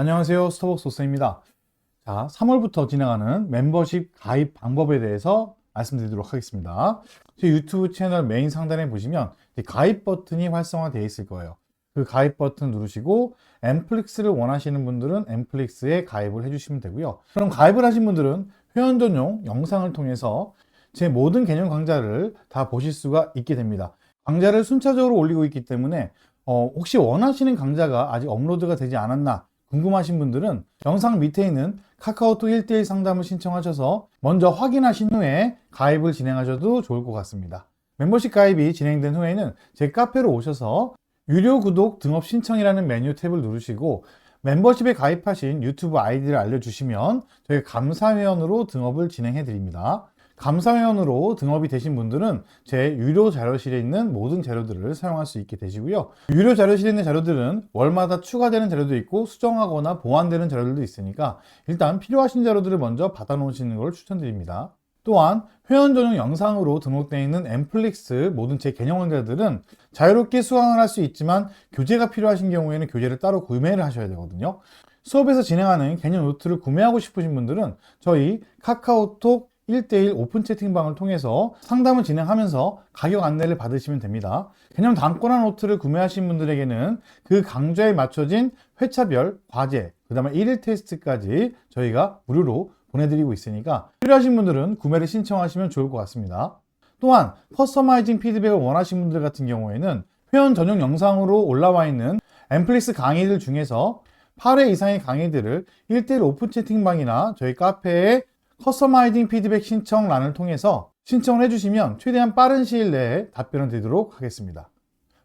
안녕하세요. 스타벅스 오스입니다. 자, 3월부터 진행하는 멤버십 가입 방법에 대해서 말씀드리도록 하겠습니다. 제 유튜브 채널 메인 상단에 보시면 이 가입 버튼이 활성화되어 있을 거예요. 그 가입 버튼 누르시고 엠플릭스를 원하시는 분들은 엠플릭스에 가입을 해주시면 되고요. 그럼 가입을 하신 분들은 회원 전용 영상을 통해서 제 모든 개념 강좌를 다 보실 수가 있게 됩니다. 강좌를 순차적으로 올리고 있기 때문에 어, 혹시 원하시는 강좌가 아직 업로드가 되지 않았나 궁금하신 분들은 영상 밑에 있는 카카오톡 1대1 상담을 신청하셔서 먼저 확인하신 후에 가입을 진행하셔도 좋을 것 같습니다. 멤버십 가입이 진행된 후에는 제 카페로 오셔서 유료 구독 등업 신청이라는 메뉴 탭을 누르시고 멤버십에 가입하신 유튜브 아이디를 알려주시면 저희 감사회원으로 등업을 진행해 드립니다. 감사회원으로 등업이 되신 분들은 제 유료 자료실에 있는 모든 자료들을 사용할 수 있게 되시고요. 유료 자료실에 있는 자료들은 월마다 추가되는 자료도 있고 수정하거나 보완되는 자료들도 있으니까 일단 필요하신 자료들을 먼저 받아 놓으시는 걸 추천드립니다. 또한 회원 전용 영상으로 등록되어 있는 엠플릭스 모든 제 개념 강좌들은 자유롭게 수강을 할 수 있지만 교재가 필요하신 경우에는 교재를 따로 구매를 하셔야 되거든요. 수업에서 진행하는 개념 노트를 구매하고 싶으신 분들은 저희 카카오톡 1대1 오픈 채팅방을 통해서 상담을 진행하면서 가격 안내를 받으시면 됩니다. 개념 단권화 노트를 구매하신 분들에게는 그 강좌에 맞춰진 회차별 과제, 그 다음에 1일 테스트까지 저희가 무료로 보내드리고 있으니까 필요하신 분들은 구매를 신청하시면 좋을 것 같습니다. 또한 커스터마이징 피드백을 원하시는 분들 같은 경우에는 회원 전용 영상으로 올라와 있는 엠플릭스 강의들 중에서 8회 이상의 강의들을 1대1 오픈 채팅방이나 저희 카페에 커스터마이징 피드백 신청란을 통해서 신청을 해주시면 최대한 빠른 시일 내에 답변을 드리도록 하겠습니다.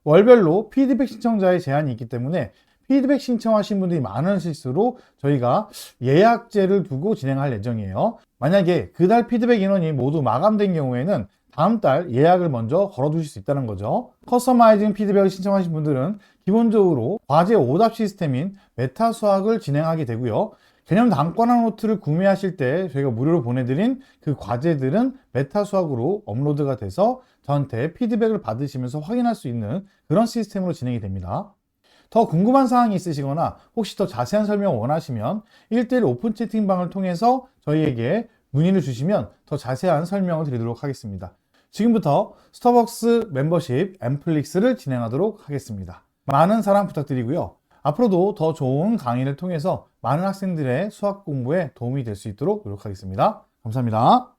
월별로 피드백 신청자의 제한이 있기 때문에 피드백 신청하신 분들이 많으실수록 저희가 예약제를 두고 진행할 예정이에요. 만약에 그달 피드백 인원이 모두 마감된 경우에는 다음 달 예약을 먼저 걸어 두실 수 있다는 거죠. 커스터마이징 피드백을 신청하신 분들은 기본적으로 과제 오답 시스템인 메타 수학을 진행하게 되고요. 개념 단권화 노트를 구매하실 때 저희가 무료로 보내드린 그 과제들은 메타 수학으로 업로드가 돼서 저한테 피드백을 받으시면서 확인할 수 있는 그런 시스템으로 진행이 됩니다. 더 궁금한 사항이 있으시거나 혹시 더 자세한 설명을 원하시면 1대1 오픈 채팅방을 통해서 저희에게 문의를 주시면 더 자세한 설명을 드리도록 하겠습니다. 지금부터 스타벅스 멤버십 엠플릭스를 진행하도록 하겠습니다. 많은 사랑 부탁드리고요. 앞으로도 더 좋은 강의를 통해서 많은 학생들의 수학 공부에 도움이 될 수 있도록 노력하겠습니다. 감사합니다.